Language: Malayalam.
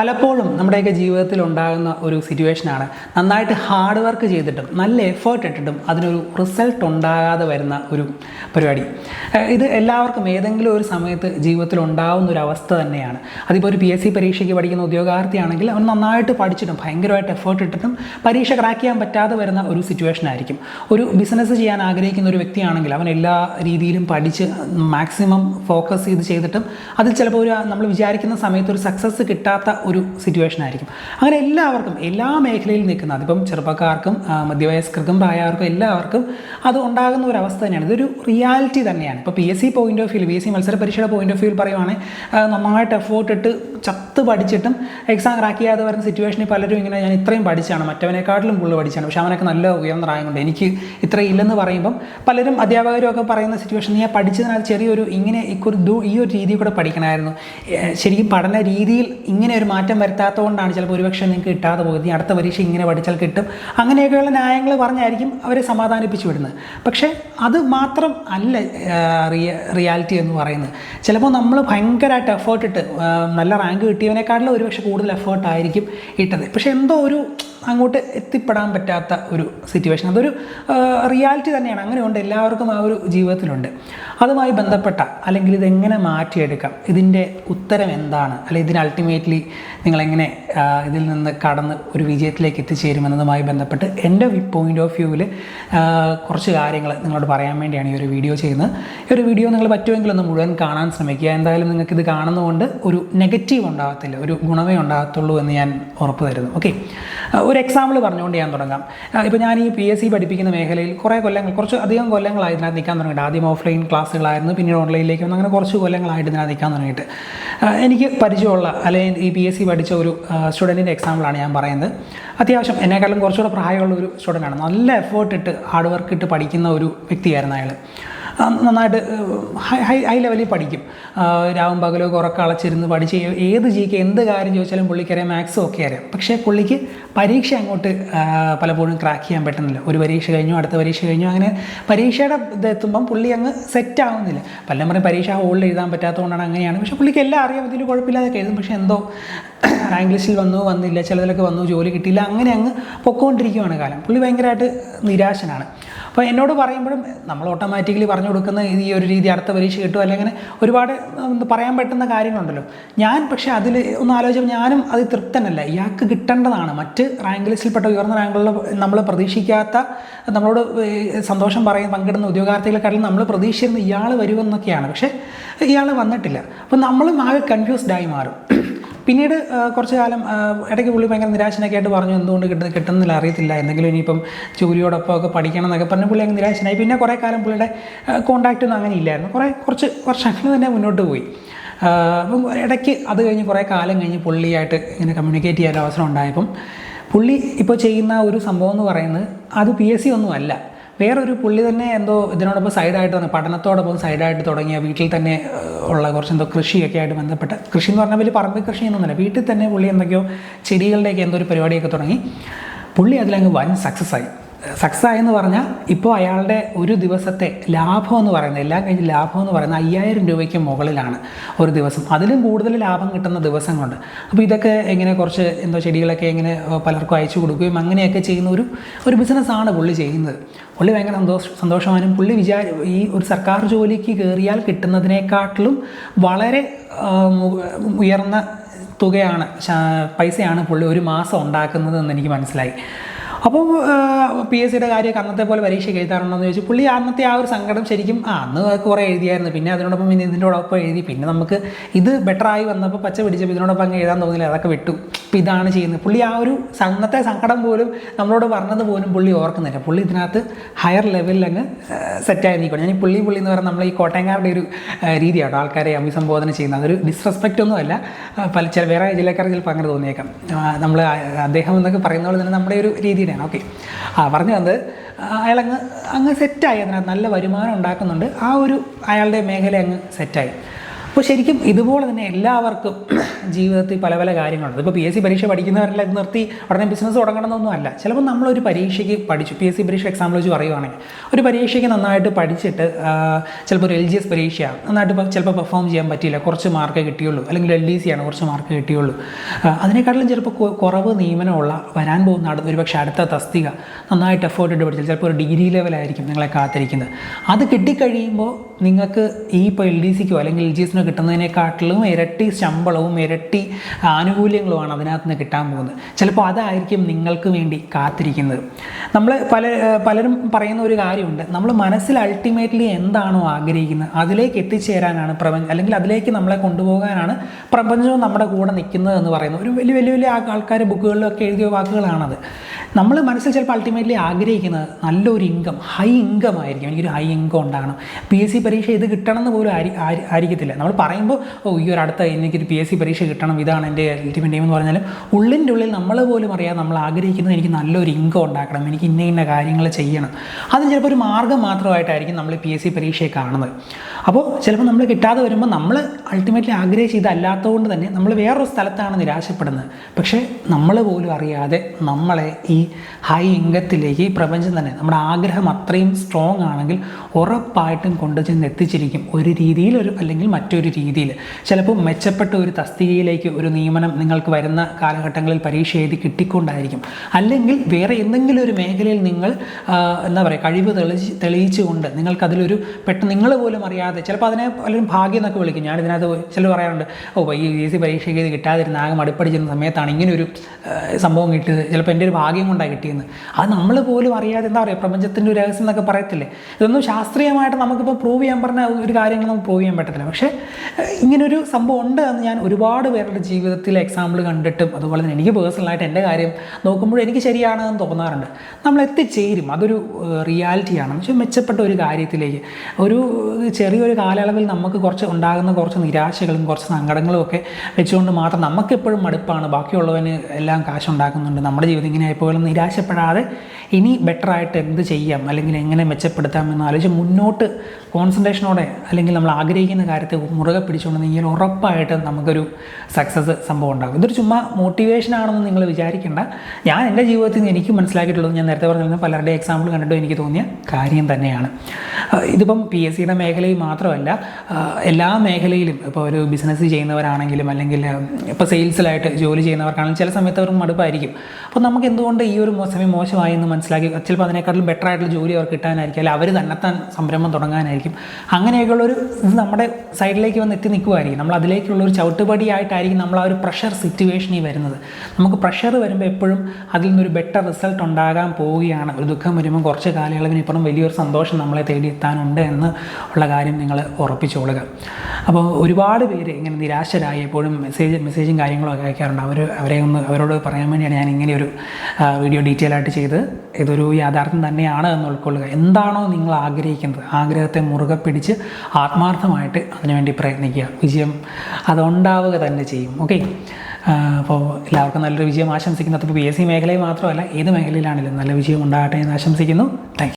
പലപ്പോഴും നമ്മുടെയൊക്കെ ജീവിതത്തിൽ ഉണ്ടാകുന്ന ഒരു സിറ്റുവേഷനാണ് നന്നായിട്ട് ഹാർഡ് വർക്ക് ചെയ്തിട്ടും നല്ല എഫേർട്ട് ഇട്ടിട്ടും അതിനൊരു റിസൾട്ട് ഉണ്ടാകാതെ വരുന്ന ഒരു പരിപാടി. ഇത് എല്ലാവർക്കും ഏതെങ്കിലും ഒരു സമയത്ത് ജീവിതത്തിൽ ഉണ്ടാകുന്ന ഒരു അവസ്ഥ തന്നെയാണ്. അതിപ്പോൾ ഒരു പി എസ് സി പരീക്ഷയ്ക്ക് പഠിക്കുന്ന ഉദ്യോഗാർത്ഥിയാണെങ്കിൽ അവൻ നന്നായിട്ട് പഠിച്ചിട്ടും ഭയങ്കരമായിട്ട് എഫേർട്ട് ഇട്ടിട്ടും പരീക്ഷ ക്രാക്ക് ചെയ്യാൻ പറ്റാതെ വരുന്ന ഒരു സിറ്റുവേഷൻ ആയിരിക്കും. ഒരു ബിസിനസ് ചെയ്യാൻ ആഗ്രഹിക്കുന്ന ഒരു വ്യക്തിയാണെങ്കിൽ അവൻ എല്ലാ രീതിയിലും പഠിച്ച് മാക്സിമം ഫോക്കസ് ചെയ്ത് ചെയ്തിട്ടും അതിൽ ചിലപ്പോൾ ഒരു നമ്മൾ വിചാരിക്കുന്ന സമയത്ത് ഒരു സക്സസ് കിട്ടാത്ത ഒരു സിറ്റുവേഷൻ ആയിരിക്കും. അങ്ങനെ എല്ലാവർക്കും എല്ലാ മേഖലയിൽ നിൽക്കുന്ന അതിപ്പം ചെറുപ്പക്കാർക്കും മധ്യവയസ്കർക്കും പ്രായവർക്കും എല്ലാവർക്കും അത് ഉണ്ടാകുന്ന ഒരു അവസ്ഥ തന്നെയാണ്. ഇതൊരു റിയാലിറ്റി തന്നെയാണ്. ഇപ്പോൾ P S C point of view P S C മത്സര പരീക്ഷയുടെ പോയിന്റ് ഓഫ് വ്യൂ പറയുവാണെങ്കിൽ നന്നായിട്ട് എഫേർട്ട് ഇട്ട് ചത്ത് പഠിച്ചിട്ടും എക്സാം ക്രാക്ക് ചെയ്യാതെ വരുന്ന സിറ്റുവേഷനിൽ പലരും ഇങ്ങനെ ഞാൻ ഇത്രയും പഠിച്ചാണ്. മറ്റവനെക്കാട്ടിലും കൂടുതൽ പഠിച്ചാണ്. പക്ഷേ അവനൊക്കെ നല്ല ഉയർന്ന റാങ്ക് ഉണ്ട്. എനിക്ക് ഇത്രയും ഇല്ലെന്ന് പറയുമ്പം പലരും അധ്യാപകരും ഒക്കെ പറയുന്ന സിറ്റുവേഷൻ നീ പഠിച്ചതിനാൽ ചെറിയൊരു ഇങ്ങനെ ഈ ഒരു രീതിയിൽ കൂടെ പഠിക്കണമായിരുന്നു. ശരിക്കും പഠന രീതിയിൽ ഇങ്ങനെ ഒരു മാറ്റം വരുത്താത്തതുകൊണ്ടാണ് ചിലപ്പോൾ ഒരുപക്ഷെ നിങ്ങൾക്ക് കിട്ടാതെ പോകുന്നത്. ഈ അടുത്ത പരീക്ഷ ഇങ്ങനെ പഠിച്ചാൽ കിട്ടും. അങ്ങനെയൊക്കെയുള്ള ന്യായങ്ങൾ പറഞ്ഞായിരിക്കും അവരെ സമാധാനിപ്പിച്ചു വിടുന്നത്. പക്ഷേ അത് മാത്രം അല്ല റിയ റിയാലിറ്റി എന്ന് പറയുന്നത്. ചിലപ്പോൾ നമ്മൾ ഭയങ്കരമായിട്ട് എഫേർട്ട് ഇട്ട് നല്ല റാങ്ക് കിട്ടിയവനെക്കാട്ടിലും ഒരുപക്ഷെ കൂടുതൽ എഫേർട്ടായിരിക്കും ഇട്ടത്. പക്ഷേ എന്തോ ഒരു അങ്ങോട്ട് എത്തിപ്പെടാൻ പറ്റാത്ത ഒരു സിറ്റുവേഷൻ അതൊരു റിയാലിറ്റി തന്നെയാണ്. അങ്ങനെയുണ്ട് എല്ലാവർക്കും ആ ഒരു ജീവിതത്തിലുണ്ട്. അതുമായി ബന്ധപ്പെട്ട അല്ലെങ്കിൽ ഇതെങ്ങനെ മാറ്റിയെടുക്കാം? ഇതിന്റെ ഉത്തരം എന്താണ്? അല്ലെങ്കിൽ ഇതിന് അൾട്ടിമേറ്റ്ലി നിങ്ങളെങ്ങനെ ഇതിൽ നിന്ന് കടന്ന് ഒരു വിജയത്തിലേക്ക് എത്തിച്ചേരുമെന്നതുമായി ബന്ധപ്പെട്ട് എന്റെ പോയിന്റ് ഓഫ് വ്യൂവിൽ കുറച്ച് കാര്യങ്ങൾ നിങ്ങളോട് പറയാൻ വേണ്ടിയാണ് ഈ ഒരു വീഡിയോ ചെയ്യുന്നത്. ഈ ഒരു വീഡിയോ നിങ്ങൾ പറ്റുമെങ്കിൽ ഒന്ന് മുഴുവൻ കാണാൻ ശ്രമിക്കുക. എന്തായാലും നിങ്ങൾക്ക് ഇത് കാണുന്നതുകൊണ്ട് ഒരു നെഗറ്റീവ് ഉണ്ടാകത്തില്ല. ഒരു ഗുണമേ ഉണ്ടാകത്തുള്ളൂ എന്ന് ഞാൻ ഉറപ്പ് തരുന്നു. ഓക്കെ ഒരു എക്സാമ്പിൾ പറഞ്ഞുകൊണ്ട് ഞാൻ തുടങ്ങാം. ഇപ്പോൾ ഞാൻ ഈ പി എസ് സി പഠിപ്പിക്കുന്ന മേഖലയിൽ കുറേ കൊല്ലങ്ങൾ കുറച്ച് അധികം കൊല്ലങ്ങളായി നിൽക്കാൻ തുടങ്ങിയിട്ട്. ആദ്യം ഓഫ്ലൈൻ ക്ലാസ്സുകളായിരുന്നു പിന്നീട് ഓൺലൈനിലേക്ക് വന്ന് അങ്ങനെ കുറച്ച് കൊല്ലങ്ങളായിട്ട് ഇതിനകത്ത് നിൽക്കാൻ തുടങ്ങിയിട്ട്. എനിക്ക് പരിചയമുള്ള അല്ലെങ്കിൽ ഈ പി എസ് സി പഠിച്ച ഒരു സ്റ്റുഡന്റിന്റെ എക്സാമ്പിളാണ് ഞാൻ പറയുന്നത്. അത്യാവശ്യം എന്നെക്കാളും കുറച്ചുകൂടെ പ്രായമുള്ള ഒരു സ്റ്റുഡന്റാണ് നല്ല എഫേർട്ട് ഇട്ട് ഹാർഡ് വർക്ക് ഇട്ട് പഠിക്കുന്ന ഒരു വ്യക്തിയായിരുന്നു അയാൾ നന്നായിട്ട് ഹൈ ഹൈ ലെവലിൽ പഠിക്കും. രാവും പകലും ഉറക്കം അളച്ചിരുന്ന് പഠിച്ച് ഏത് ജിക്ക് എന്ത് കാര്യം ചോദിച്ചാലും പുള്ളിക്കറിയാം മാത്സും ഒക്കെ അറിയാം. പക്ഷേ പുള്ളിക്ക് പരീക്ഷ അങ്ങോട്ട് പലപ്പോഴും ക്രാക്ക് ചെയ്യാൻ പറ്റുന്നില്ല. ഒരു പരീക്ഷ കഴിഞ്ഞു അടുത്ത പരീക്ഷ കഴിഞ്ഞു അങ്ങനെ പരീക്ഷയുടെ ഇതെത്തുമ്പം പുള്ളി അങ്ങ് സെറ്റ് ആവുന്നില്ല. പലരും പറയും പരീക്ഷ ഹോളിൽ എഴുതാൻ പറ്റാത്തതുകൊണ്ടാണ് അങ്ങനെയാണ്. പക്ഷേ പുള്ളിക്ക് എല്ലാം അറിയാം ഇതിൽ കുഴപ്പമില്ലാതൊക്കെ എഴുതും. പക്ഷേ എന്തോ റാങ്ക് ലിസ്റ്റിൽ വന്നു വന്നില്ല ചിലതിലൊക്കെ വന്നു ജോലി കിട്ടിയില്ല അങ്ങനെ അങ്ങ് പൊക്കോണ്ടിരിക്കുകയാണ് കാലം. പുള്ളി ഭയങ്കരമായിട്ട് നിരാശനാണ്. അപ്പോൾ എന്നോട് പറയുമ്പോഴും നമ്മൾ ഓട്ടോമാറ്റിക്കലി പറഞ്ഞു കൊടുക്കുന്ന ഈ ഒരു രീതി അടുത്ത പരീക്ഷ കിട്ടും അല്ലെങ്കിൽ ഒരുപാട് പറയാൻ പറ്റുന്ന കാര്യങ്ങളുണ്ടല്ലോ. ഞാൻ പക്ഷേ അതിൽ ഒന്ന് ആലോചിച്ചപ്പോൾ ഞാനും അത് തൃപ്തനല്ല. ഇയാൾക്ക് കിട്ടേണ്ടതാണ്. മറ്റ് റാങ്ക് ലിസ്റ്റിൽപ്പെട്ട ഉയർന്ന റാങ്കുകളിൽ നമ്മൾ പ്രതീക്ഷിക്കാത്ത നമ്മളോട് സന്തോഷം പറയും പങ്കിടുന്ന ഉദ്യോഗാർത്ഥികളെക്കാട്ടിലും നമ്മൾ പ്രതീക്ഷിച്ചിരുന്ന ഇയാൾ വരുമെന്നൊക്കെയാണ്. പക്ഷേ ഇയാൾ വന്നിട്ടില്ല. അപ്പോൾ നമ്മളും ആകെ കൺഫ്യൂസ്ഡായി മാറും. പിന്നീട് കുറച്ച് കാലം ഇടയ്ക്ക് പുള്ളി ഭയങ്കര നിരാശനൊക്കെ ആയിട്ട് പറഞ്ഞു എന്തുകൊണ്ട് കിട്ടുന്ന കിട്ടുന്നില്ല അറിയത്തില്ല എന്തെങ്കിലും ഇനിയിപ്പം ജോലിയോടൊപ്പം ഒക്കെ പഠിക്കണം എന്നൊക്കെ പറഞ്ഞ് പുള്ളി അങ്ങ് നിരാശനായി. പിന്നെ കുറേ കാലം പുള്ളിയുടെ കോണ്ടാക്റ്റ് ഒന്നും അങ്ങനെ ഇല്ലായിരുന്നു. കുറേ കുറച്ച് വർഷങ്ങൾ തന്നെ മുന്നോട്ട് പോയി. അപ്പം ഇടയ്ക്ക് അത് കഴിഞ്ഞ് കുറേ കാലം കഴിഞ്ഞ് പുള്ളിയായിട്ട് ഇങ്ങനെ കമ്മ്യൂണിക്കേറ്റ് ചെയ്യാൻ അവസരം ഉണ്ടായപ്പം പുള്ളി ഇപ്പോൾ ചെയ്യുന്ന ഒരു സംഭവം എന്ന് പറയുന്നത് അത് പി എസ് സി ഒന്നും അല്ല. വേറൊരു പുള്ളി തന്നെ എന്തോ ഇതിനോടൊപ്പം സൈഡായിട്ട് തന്നെ പഠനത്തോടൊപ്പം സൈഡായിട്ട് തുടങ്ങിയ വീട്ടിൽ തന്നെ ഉള്ള കുറച്ച് എന്തോ കൃഷിയൊക്കെ ആയിട്ട് ബന്ധപ്പെട്ട കൃഷി എന്ന് പറഞ്ഞാൽ വലിയ പറമ്പ് കൃഷി എന്നൊന്നുമില്ല വീട്ടിൽ തന്നെ പുള്ളി എന്തൊക്കെയോ ചെടികളുടെയൊക്കെ എന്തോ ഒരു പരിപാടിയൊക്കെ തുടങ്ങി. പുള്ളി അതിലങ്ങ് വൻ സക്സസ് ആയി. സക്സസ് എന്ന് പറഞ്ഞാൽ ഇപ്പോൾ അയാളുടെ ഒരു ദിവസത്തെ ലാഭം എന്ന് പറയുന്നത് എല്ലാം കഴിഞ്ഞ് ലാഭം എന്ന് പറയുന്നത് അയ്യായിരം രൂപയ്ക്ക് മുകളിലാണ് ഒരു ദിവസം. അതിലും കൂടുതൽ ലാഭം കിട്ടുന്ന ദിവസങ്ങളുണ്ട്. അപ്പോൾ ഇതൊക്കെ എങ്ങനെ കുറച്ച് എന്തോ ചെടികളൊക്കെ എങ്ങനെ പലർക്കും അയച്ചു കൊടുക്കുകയും അങ്ങനെയൊക്കെ ചെയ്യുന്ന ഒരു ഒരു ബിസിനസ്സാണ് പുള്ളി ചെയ്യുന്നത്. പുള്ളി ഭയങ്കര സന്തോഷ സന്തോഷവാനും പുള്ളി വിചാര ഈ ഒരു സർക്കാർ ജോലിക്ക് കയറിയാൽ കിട്ടുന്നതിനേക്കാട്ടിലും വളരെ ഉയർന്ന തുകയാണ് പൈസയാണ് പുള്ളി ഒരു മാസം ഉണ്ടാക്കുന്നതെന്ന് എനിക്ക് മനസ്സിലായി. അപ്പോൾ പി എസ് സിയുടെ കാര്യമൊക്കെ അന്നത്തെ പോലെ പരീക്ഷയ്ക്ക് എഴുതാറുണ്ടോ എന്ന് ചോദിച്ചു. പുള്ളി അന്നത്തെ ആ ഒരു സങ്കടം ശരിക്കും ആ അന്ന് കുറേ എഴുതിയായിരുന്നു. പിന്നെ അതിനോടൊപ്പം പിന്നെ ഇതിനോടൊപ്പം എഴുതി. പിന്നെ നമുക്ക് ഇത് ബെറ്ററായി വന്നപ്പോൾ പച്ച പിടിച്ചപ്പോൾ ഇതിനോടൊപ്പം അങ്ങ് എഴുതാൻ തോന്നില്ല. അതൊക്കെ വിട്ടു. അപ്പോൾ ഇതാണ് ചെയ്യുന്നത്. പുള്ളി ആ ഒരു അന്നത്തെ സങ്കടം പോലും നമ്മളോട് പറഞ്ഞത് പോലും പുള്ളി ഓർക്കുന്നില്ല. പുള്ളി ഇതിനകത്ത് ഹയർ ലെവലിൽ അങ്ങ് സെറ്റായി നിൽക്കണം ഞാൻ പുള്ളി പുള്ളി എന്ന് പറഞ്ഞാൽ നമ്മൾ ഈ കോട്ടയംകാരുടെ ഒരു രീതിയാണ് ആൾക്കാരെ അഭിസംബോധന ചെയ്യുന്നത്. അതൊരു ഡിസ്റെസ്പെക്റ്റ് ഒന്നുമല്ല പല ചില വേറെ ജില്ലക്കാർ ചിലപ്പോൾ അങ്ങനെ തോന്നിയേക്കാം. നമ്മൾ അദ്ദേഹം എന്നൊക്കെ പറയുന്ന പോലെ തന്നെ നമ്മുടെ ഒരു രീതിയാണ്. ഓക്കെ. ആ പറഞ്ഞു വന്നത് അങ്ങ് അങ്ങ് സെറ്റായി അതിനകത്ത് നല്ല വരുമാനം ഉണ്ടാക്കുന്നുണ്ട്. ആ ഒരു അയാളുടെ മേഖല അങ്ങ് സെറ്റായി അപ്പോൾ ശരിക്കും ഇതുപോലെ തന്നെ എല്ലാവർക്കും ജീവിതത്തിൽ പല പല കാര്യങ്ങളുണ്ട്. ഇപ്പോൾ പി എസ് സി പരീക്ഷ പഠിക്കുന്നവരെല്ലാം ഇത് നിർത്തി ഉടനെ ബിസിനസ് തുടങ്ങണമെന്നൊന്നും അല്ല. ചിലപ്പോൾ നമ്മളൊരു പരീക്ഷയ്ക്ക് പഠിച്ചു. പി എസ് സി പരീക്ഷ എക്സാമ്പിൾ വെച്ച് പറയുവാണെങ്കിൽ ഒരു പരീക്ഷയ്ക്ക് നന്നായിട്ട് പഠിച്ചിട്ട് ചിലപ്പോൾ ഒരു എൽ ജി എസ് പരീക്ഷയാണ് നന്നായിട്ട് ചിലപ്പോൾ പെർഫോം ചെയ്യാൻ പറ്റിയില്ല. കുറച്ച് മാർക്ക് കിട്ടിയുള്ളൂ. അല്ലെങ്കിൽ എൽ ഡി സി ആണ് കുറച്ച് മാർക്ക് കിട്ടിയുള്ളൂ. അതിനേക്കാളും ചിലപ്പോൾ കുറവ് നിയമനമുള്ള വരാൻ പോകുന്ന അടുത്ത ഒരുപക്ഷെ അടുത്ത തസ്തിക നന്നായിട്ട് എഫേർട്ട് ഇട്ട് പഠിച്ചാൽ ചിലപ്പോൾ ഒരു ഡിഗ്രി ലെവലായിരിക്കും നിങ്ങളെ കാത്തിരിക്കുന്നത്. അത് കിട്ടിക്കഴിയുമ്പോൾ നിങ്ങൾക്ക് ഈ ഇപ്പോൾ എൽ ഡി സിക്കോ അല്ലെങ്കിൽ എൽ ജി എസിനോ കിട്ടുന്നതിനെക്കാട്ടിലും ഇരട്ടി ശമ്പളവും ഇരട്ടി ആനുകൂല്യങ്ങളുമാണ് അതിനകത്ത് നിന്ന് കിട്ടാൻ പോകുന്നത്. ചിലപ്പോൾ അതായിരിക്കും നിങ്ങൾക്ക് വേണ്ടി കാത്തിരിക്കുന്നത്. നമ്മൾ പല പലരും പറയുന്ന ഒരു കാര്യമുണ്ട്. നമ്മൾ മനസ്സിൽ അൾട്ടിമേറ്റ്ലി എന്താണോ ആഗ്രഹിക്കുന്നത് അതിലേക്ക് എത്തിച്ചേരാനാണ് പ്രപഞ്ചം അല്ലെങ്കിൽ അതിലേക്ക് നമ്മളെ കൊണ്ടുപോകാനാണ് പ്രപഞ്ചവും നമ്മുടെ കൂടെ നിൽക്കുന്നത് എന്ന് പറയുന്നത്. ഒരു വലിയ വലിയ വലിയ ആൾക്കാർ ബുക്കുകളിലൊക്കെ എഴുതിയ വാക്കുകളാണത്. നമ്മൾ മനസ്സിൽ ചിലപ്പോൾ അൾട്ടിമേറ്റ്ലി ആഗ്രഹിക്കുന്നത് നല്ലൊരു ഇൻകം ഹൈ ഇൻകം ആയിരിക്കും. എനിക്കൊരു ഹൈ ഇൻകം ഉണ്ടാകണം. പി എസ് സി പരീക്ഷ ഇത് കിട്ടണം എന്ന് പോലും ആരി ആയിരിക്കത്തില്ല. നമ്മൾ പറയുമ്പോൾ ഓ ഈ ഒരു അടുത്ത എനിക്കൊരു പി എസ് സി പരീക്ഷ കിട്ടണം. ഇതാണ് എന്റെ അൾട്ടിമേറ്റ് എയിം എന്ന് പറഞ്ഞാലും ഉള്ളിന്റെ ഉള്ളിൽ നമ്മൾ പോലും അറിയാം നമ്മൾ ആഗ്രഹിക്കുന്നത് എനിക്ക് നല്ലൊരു ഇൻകം ഉണ്ടാക്കണം. എനിക്ക് ഇന്ന ഇന്ന കാര്യങ്ങൾ ചെയ്യണം. അത് ചിലപ്പോൾ ഒരു മാർഗം മാത്രമായിട്ടായിരിക്കും നമ്മൾ പി എസ് സി പരീക്ഷയെ കാണുന്നത്. അപ്പോൾ ചിലപ്പോൾ നമ്മൾ കിട്ടാതെ വരുമ്പോൾ നമ്മൾ അൾട്ടിമേറ്റ്ലി ആഗ്രഹിച്ച് ഇതല്ലാത്തതുകൊണ്ട് തന്നെ നമ്മൾ വേറൊരു സ്ഥലത്താണ് നിരാശപ്പെടുന്നത്. പക്ഷേ നമ്മൾ പോലും അറിയാതെ നമ്മളെ ഈ ഹൈ ഇംഗത്തിലേക്ക് ഈ പ്രപഞ്ചം തന്നെ. നമ്മുടെ ആഗ്രഹം അത്രയും സ്ട്രോങ് ആണെങ്കിൽ ഉറപ്പായിട്ടും കൊണ്ടു ചെന്ന് എത്തിച്ചിരിക്കും. ഒരു രീതിയിൽ ഒരു അല്ലെങ്കിൽ മറ്റൊരു രീതിയിൽ. ചിലപ്പോൾ മെച്ചപ്പെട്ട ഒരു തസ്തികയിലേക്ക് ഒരു നിയമനം നിങ്ങൾക്ക് വരുന്ന കാലഘട്ടങ്ങളിൽ പരീക്ഷ എഴുതി കിട്ടിക്കൊണ്ടായിരിക്കും. അല്ലെങ്കിൽ വേറെ എന്തെങ്കിലും ഒരു മേഖലയിൽ നിങ്ങൾ എന്താ പറയുക കഴിവ് തെളിച്ച് തെളിയിച്ചുകൊണ്ട് നിങ്ങൾക്കതിലൊരു പെട്ടെന്ന് നിങ്ങൾ പോലും അറിയാതെ ചിലപ്പോൾ അതിനെ പലരും ഭാഗ്യം എന്നൊക്കെ വിളിക്കും. ഞാൻ ഇതിനകത്ത് ചിലർ പറയാറുണ്ട് ഓ ഈ എ സി പരീക്ഷയ്ക്ക് ഇത് കിട്ടാതിരുന്ന ആകെ മടുപ്പടിച്ചിരുന്ന സമയത്താണ് ഇങ്ങനെ ഒരു സംഭവം കിട്ടിയത്. ചിലപ്പോൾ എന്റെ ഒരു ഭാഗ്യം കൊണ്ടാണ് കിട്ടിയെന്ന്. അത് നമ്മൾ പോലും അറിയാതെ എന്താ പറയുക പ്രപഞ്ചത്തിന്റെ ഒരു രഹസ്യം എന്നൊക്കെ പറയത്തില്ലേ? ഇതൊന്നും ശാസ്ത്രീയമായിട്ട് നമുക്കിപ്പോൾ പ്രൂവ് ചെയ്യാൻ പറഞ്ഞ ഒരു കാര്യങ്ങൾ നമുക്ക് പ്രൂവ് ചെയ്യാൻ പറ്റത്തില്ല. പക്ഷേ ഇങ്ങനൊരു സംഭവം ഉണ്ട് എന്ന് ഞാൻ ഒരുപാട് പേരുടെ ജീവിതത്തിൽ എക്സാമ്പിൾ കണ്ടിട്ടും അതുപോലെ തന്നെ എനിക്ക് പേഴ്സണലായിട്ട് എന്റെ കാര്യം നോക്കുമ്പോഴും എനിക്ക് ശരിയാണെന്ന് തോന്നാറുണ്ട്. നമ്മൾ എത്തിച്ചേരും. അതൊരു റിയാലിറ്റിയാണ് പക്ഷേ മെച്ചപ്പെട്ട ഒരു കാര്യത്തിലേക്ക് ഒരു ചെറിയൊരു കാലയളവിൽ നമുക്ക് കുറച്ച് ഉണ്ടാകുന്ന കുറച്ച് നിരാശകളും കുറച്ച് സങ്കടങ്ങളും ഒക്കെ വെച്ചുകൊണ്ട് മാത്രം നമുക്കെപ്പോഴും മടുപ്പാണ്. ബാക്കിയുള്ളവന് എല്ലാം കാശുണ്ടാക്കുന്നുണ്ട്. നമ്മുടെ ജീവിതം ഇങ്ങനെ ആയിപ്പോലും നിരാശപ്പെടാതെ ഇനി ബെറ്റർ ആയിട്ട് എന്ത് ചെയ്യാം? അല്ലെങ്കിൽ എങ്ങനെ മെച്ചപ്പെടുത്താം എന്ന് ആലോചിച്ച് മുന്നോട്ട് കോൺസെൻട്രേഷനോടെ അല്ലെങ്കിൽ നമ്മൾ ആഗ്രഹിക്കുന്ന കാര്യത്തെ മുറുകെ പിടിച്ചുകൊണ്ട് നീങ്ങിയാൽ ഉറപ്പായിട്ട് നമുക്കൊരു സക്സസ് സംഭവം ഉണ്ടാകും. ഇതൊരു ചുമ്മാ മോട്ടിവേഷൻ ആണെന്ന് നിങ്ങൾ വിചാരിക്കേണ്ട. ഞാൻ എന്റെ ജീവിതത്തിൽ നിന്ന് എനിക്ക് മനസ്സിലാക്കിയിട്ടുള്ളത് ഞാൻ നേരത്തെ പറഞ്ഞിരുന്ന പലരുടെ എക്സാമ്പിൾ കണ്ടിട്ട് എനിക്ക് തോന്നിയ കാര്യം തന്നെയാണ്. ഇതിപ്പം പി എസ് സിയുടെ മേഖലയിൽ മാത്രമല്ല എല്ലാ മേഖലയിലും ഇപ്പോൾ ഒരു ബിസിനസ് ചെയ്യുന്നവരാണെങ്കിലും അല്ലെങ്കിൽ ഇപ്പോൾ സെയിൽസിലായിട്ട് ജോലി ചെയ്യുന്നവർക്കാണെങ്കിലും ചില സമയത്ത് അവർക്ക് മടുപ്പായിരിക്കും. അപ്പോൾ നമുക്ക് എന്തുകൊണ്ട് ഒരു മോ- സമയം മോശമായി എന്ന് മനസ്സിലാക്കി ചിലപ്പോൾ അതിനേക്കാളും ബെറ്റർ ആയിട്ടുള്ള ജോലി അവർക്ക് കിട്ടാനായിരിക്കും അല്ലെങ്കിൽ അവർ തന്നെത്താൻ സംരംഭം തുടങ്ങാനായിരിക്കും. അങ്ങനെയൊക്കെയുള്ളൊരു ഇത് നമ്മുടെ സൈഡിലേക്ക് വന്ന് എത്തി നിൽക്കുമായിരിക്കും നമ്മൾ അതിലേക്കുള്ള ഒരു ചവിട്ടുപടിയായിട്ടായിരിക്കും നമ്മൾ ആ ഒരു പ്രഷർ സിറ്റുവേഷനിൽ വരുന്നത്. നമുക്ക് പ്രഷർ വരുമ്പോൾ എപ്പോഴും അതിൽ നിന്നൊരു ബെറ്റർ റിസൾട്ട് ഉണ്ടാകാൻ പോവുകയാണ്. ഒരു ദുഃഖം വരുമ്പോൾ കുറച്ച് കാലയളവിന് ഇപ്പുറം വലിയൊരു സന്തോഷം നമ്മളെ തേടി എത്താനുണ്ട് എന്ന് ഉള്ള കാര്യം നിങ്ങൾ ഉറപ്പിച്ചോളുക. അപ്പോൾ ഒരുപാട് പേര് ഇങ്ങനെ നിരാശരായി എപ്പോഴും മെസ്സേജ് മെസ്സേജും കാര്യങ്ങളൊക്കെ അയക്കാറുണ്ട്. അവർ അവരെ ഒന്ന് അവരോട് പറയാൻ വേണ്ടിയാണ് ഞാൻ ഇങ്ങനെ ഒരു വീഡിയോ ഡീറ്റെയിൽ ആയിട്ട് ചെയ്ത് ഇതൊരു യാഥാർത്ഥ്യം തന്നെയാണ് എന്ന് ഉൾക്കൊള്ളുക. എന്താണോ നിങ്ങൾ ആഗ്രഹിക്കുന്നത്. ആഗ്രഹത്തെ മുറുകെ പിടിച്ച് ആത്മാർത്ഥമായിട്ട് അതിനുവേണ്ടി പ്രയത്നിക്കുക. വിജയം അതുണ്ടാവുക തന്നെ ചെയ്യും. ഓക്കെ അപ്പോൾ എല്ലാവർക്കും നല്ലൊരു വിജയം ആശംസിക്കുന്നു. അപ്പോൾ പി എസ് സി മേഖലയിൽ മാത്രമല്ല ഏത് മേഖലയിലാണെങ്കിലും നല്ല വിജയം ഉണ്ടാകട്ടെ എന്ന് ആശംസിക്കുന്നു. താങ്ക്